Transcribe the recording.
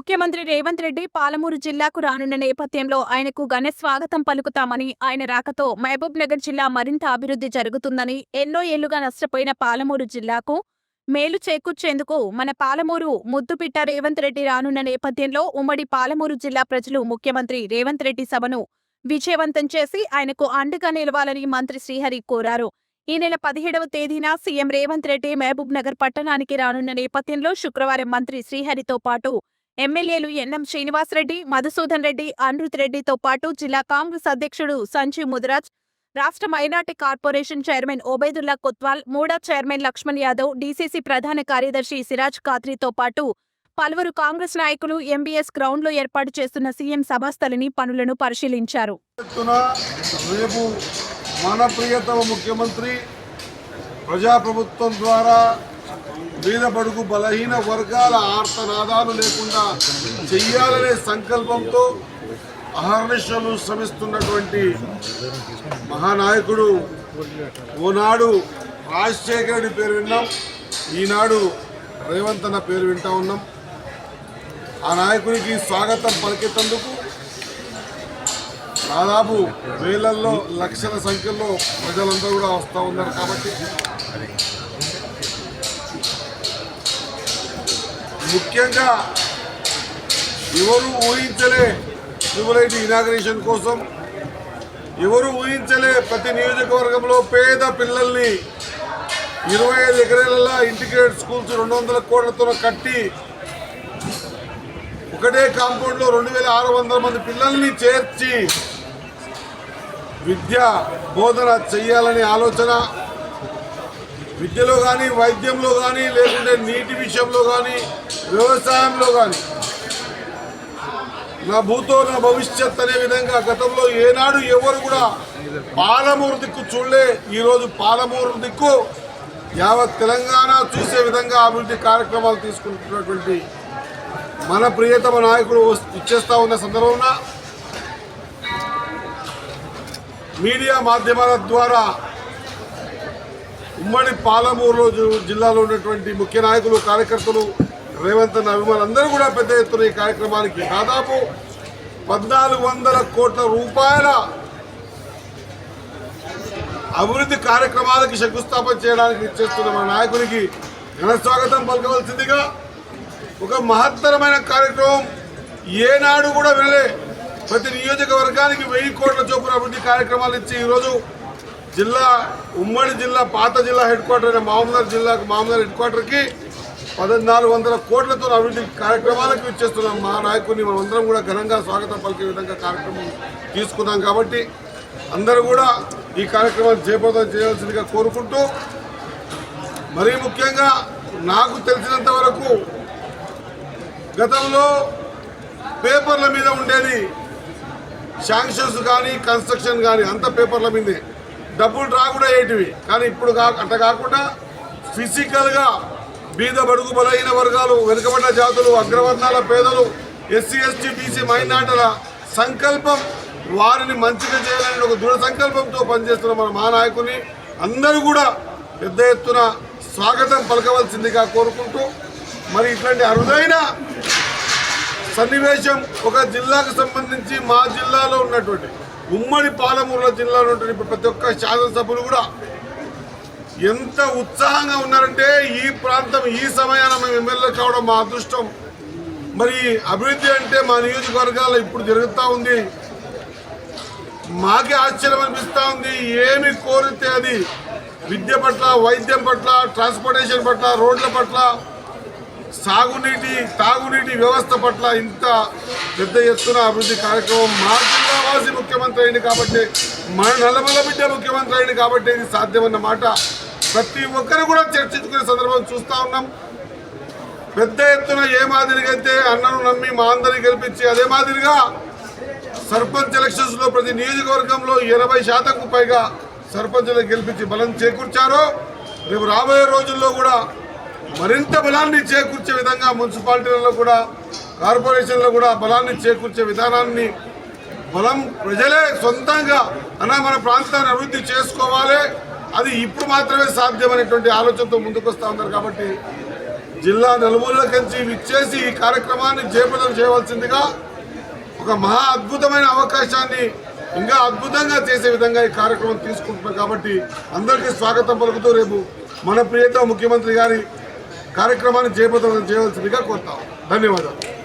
ముఖ్యమంత్రి రేవంత్ రెడ్డి పాలమూరు జిల్లాకు రానున్న నేపథ్యంలో ఆయనకు ఘన స్వాగతం పలుకుతామని ఆయన రాకతో మహబూబ్ నగర్ జిల్లా మరింత అభివృద్ధి జరుగుతుందని ఎన్నో ఏళ్ళుగా నష్టపోయిన పాలమూరు జిల్లాకు మేలు చేకూర్చేందుకు మన పాలమూరు ముద్దుపిట్ట రేవంత్ రెడ్డి రానున్న నేపథ్యంలో ఉమ్మడి పాలమూరు జిల్లా ప్రజలు ముఖ్యమంత్రి రేవంత్ రెడ్డి సభను విజయవంతం చేసి ఆయనకు అండగా నిలవాలని మంత్రి శ్రీహరి కోరారు. ఈ నెల పదిహేడవ తేదీన సీఎం రేవంత్ రెడ్డి మహబూబ్ నగర్ పట్టణానికి రానున్న నేపథ్యంలో శుక్రవారం మంత్రి శ్రీహరితో పాటు ఎమ్మెల్యేలు ఎన్ఎం శ్రీనివాసరెడ్డి మధుసూదన్ రెడ్డి అనిరుత్ రెడ్డితో పాటు జిల్లా కాంగ్రెస్ అధ్యక్షుడు సంజీవ్ ముదిరాజ్ రాష్ట్ర minority corporation chairman Obaidullah Kotwal MUDA chairman Lakshman Yadav DCC ప్రధాన కార్యదర్శి సిరాజ్ ఖాత్రీతో పాటు పలువురు కాంగ్రెస్ నాయకులు ఎంబీఎస్ గ్రౌండ్లో ఏర్పాటు చేస్తున్న సీఎం సభాస్థలిని పనులను పరిశీలించారు. రేపు మన ప్రియతమ ముఖ్యమంత్రి ప్రజాప్రభుత్వం ద్వారా బీద బడుగు బలహీన వర్గాల ఆర్తనాదాలు లేకుండా చెయ్యాలనే సంకల్పంతో అహర్నిశలు శ్రమిస్తున్నటువంటి మహానాయకుడు ఓనాడు రాజశేఖర రెడ్డి పేరు విన్నాం. ఈనాడు రేవంత్ అన్న పేరు వింటా ఉన్నాం. ఆ నాయకునికి స్వాగతం పలికేటందుకు దాదాపు వేలల్లో లక్షల సంఖ్యలో ప్రజలందరూ కూడా వస్తూ ఉన్నారు కాబట్టి ముఖ్యంగా ఎవరు ఊహించలే ట్రిబుల్ ఇనాగ్రేషన్ కోసం ఎవరు ఊహించలే ప్రతి నియోజకవర్గంలో పేద పిల్లల్ని ఇరవై ఐదు ఎకరాలలో ఇంటిగ్రేటెడ్ స్కూల్స్ రెండు వందల కోట్లతో కట్టి ఒకటే కాంపౌండ్లో రెండు వేల ఆరు వందల మంది పిల్లల్ని చేర్చి విద్య బోధన చెయ్యాలనే ఆలోచన విద్యలో కానీ వైద్యంలో కానీ లేకుంటే నీటి విషయంలో కానీ వ్యవసాయంలో కానీ నా భూతో నా భవిష్యత్ అనే విధంగా గతంలో ఏనాడు ఎవరు కూడా పాలమూరు దిక్కు చూడలే. ఈరోజు పాలమూరు దిక్కు యావత్ తెలంగాణ చూసే విధంగా అభివృద్ధి కార్యక్రమాలు తీసుకుంటున్నటువంటి మన ప్రియతమ నాయకుడు ఇచ్చేస్తూ ఉన్న సందర్భంలో మీడియా మాధ్యమాల ద్వారా ఉమ్మడి పాలమూరులో జిల్లాలో ఉన్నటువంటి ముఖ్య నాయకులు కార్యకర్తలు రేవంత్ అన్న అభిమానులు అందరూ కూడా పెద్ద ఎత్తున ఈ కార్యక్రమానికి దాదాపు పద్నాలుగు వందల కోట్ల రూపాయల అభివృద్ధి కార్యక్రమాలకి శంకుస్థాపన చేయడానికి ఇచ్చేస్తున్న మన నాయకునికి ఘన స్వాగతం పలకవలసిందిగా ఒక మహత్తరమైన కార్యక్రమం ఏనాడు కూడా వినలే. ప్రతి నియోజకవర్గానికి వెయ్యి కోట్ల చొప్పున అభివృద్ధి కార్యక్రమాలు ఇచ్చి ఈరోజు జిల్లా ఉమ్మడి జిల్లా పాత జిల్లా హెడ్ క్వార్టర్ అయిన మామూలు జిల్లాకు మామూలు హెడ్ క్వార్టర్కి పద్నాలుగు వందల కోట్లతో అభివృద్ధి కార్యక్రమాలకు ఇచ్చేస్తున్నాం మా నాయకుడిని మనమందరం కూడా ఘనంగా స్వాగతం పలికే విధంగా కార్యక్రమం తీసుకున్నాం కాబట్టి అందరూ కూడా ఈ కార్యక్రమాన్ని చేపదం చేయాల్సిందిగా కోరుకుంటూ మరీ ముఖ్యంగా నాకు తెలిసినంత వరకు గతంలో పేపర్ల మీద ఉండేది శాంక్షన్స్ కానీ కన్స్ట్రక్షన్ కానీ అంత పేపర్ల మీదే. డబ్బులు డ్రా కూడా అయ్యేటివి కానీ ఇప్పుడు కా అంత కాకుండా ఫిజికల్గా బీద బడుగు బలహీన వర్గాలు వెనుకబడిన జాతులు అగ్రవర్ణాల పేదలు ఎస్సీ ఎస్టీ బీసీ మైనార్టీల సంకల్పం వారిని మంచిగా చేయాలని ఒక దృఢ సంకల్పంతో పనిచేస్తున్న మన మహానాయకుని అందరూ కూడా పెద్ద ఎత్తున స్వాగతం పలకవలసిందిగా కోరుకుంటూ మరి ఇట్లాంటి అరుదైన సన్నివేశం ఒక జిల్లాకు సంబంధించి మా జిల్లాలో ఉన్నటువంటి ఉమ్మడి పాలమూరులో జిల్లాలో ఉంటుంది ఇప్పుడు ప్రతి ఒక్క శాసనసభ్యులు కూడా ఎంత ఉత్సాహంగా ఉన్నారంటే ఈ ప్రాంతం ఈ సమయాన మేము ఎమ్మెల్యే కావడం మా అదృష్టం. మరి అభివృద్ధి అంటే మా నియోజకవర్గాల్లో ఇప్పుడు జరుగుతూ ఉంది. మాకే ఆశ్చర్యం అనిపిస్తూ ఉంది. ఏమి కోరితే అది విద్య పట్ల వైద్యం పట్ల ట్రాన్స్పోర్టేషన్ పట్ల రోడ్ల పట్ల సాగునీటి తాగునీటి వ్యవస్థ పట్ల ఇంత పెద్ద ఎత్తున అభివృద్ధి కార్యక్రమం మా జిల్లావాసి ముఖ్యమంత్రి అయింది కాబట్టి మన నల్లమల్ల బిడ్డ ముఖ్యమంత్రి అయింది కాబట్టి ఇది సాధ్యమన్న మాట ప్రతి ఒక్కరు కూడా చర్చించుకునే సందర్భం చూస్తూ ఉన్నాం. పెద్ద ఎత్తున ఏ మాదిరిగా అయితే అన్నను నమ్మి మా అందరిని గెలిపించి అదే మాదిరిగా సర్పంచ్ ఎలక్షన్స్లో ప్రతి నియోజకవర్గంలో ఎనభై శాతంకు పైగా సర్పంచులను గెలిపించి బలం చేకూర్చారో రేపు రాబోయే రోజుల్లో కూడా మరింత బలాన్ని చేకూర్చే విధంగా మున్సిపాలిటీలలో కూడా కార్పొరేషన్లో కూడా బలాన్ని చేకూర్చే విధానాన్ని బలం ప్రజలే సొంతంగా అన్న మన ప్రాంతాన్ని అభివృద్ధి చేసుకోవాలి. అది ఇప్పుడు మాత్రమే సాధ్యమనేటువంటి ఆలోచనతో ముందుకు వస్తూ ఉన్నారు కాబట్టి జిల్లా నలుమూలల ఇచ్చేసి విచ్చేసి ఈ కార్యక్రమాన్ని జయప్రదం చేయవలసిందిగా ఒక మహా అద్భుతమైన అవకాశాన్ని ఇంకా అద్భుతంగా చేసే విధంగా ఈ కార్యక్రమం తీసుకుంటున్నాం కాబట్టి అందరికీ స్వాగతం పలుకుతూ రేపు మన ప్రియత ముఖ్యమంత్రి గారి కార్యక్రమాన్ని జయప్రదం చేయవలసిందిగా కోరుతాం. ధన్యవాదాలు.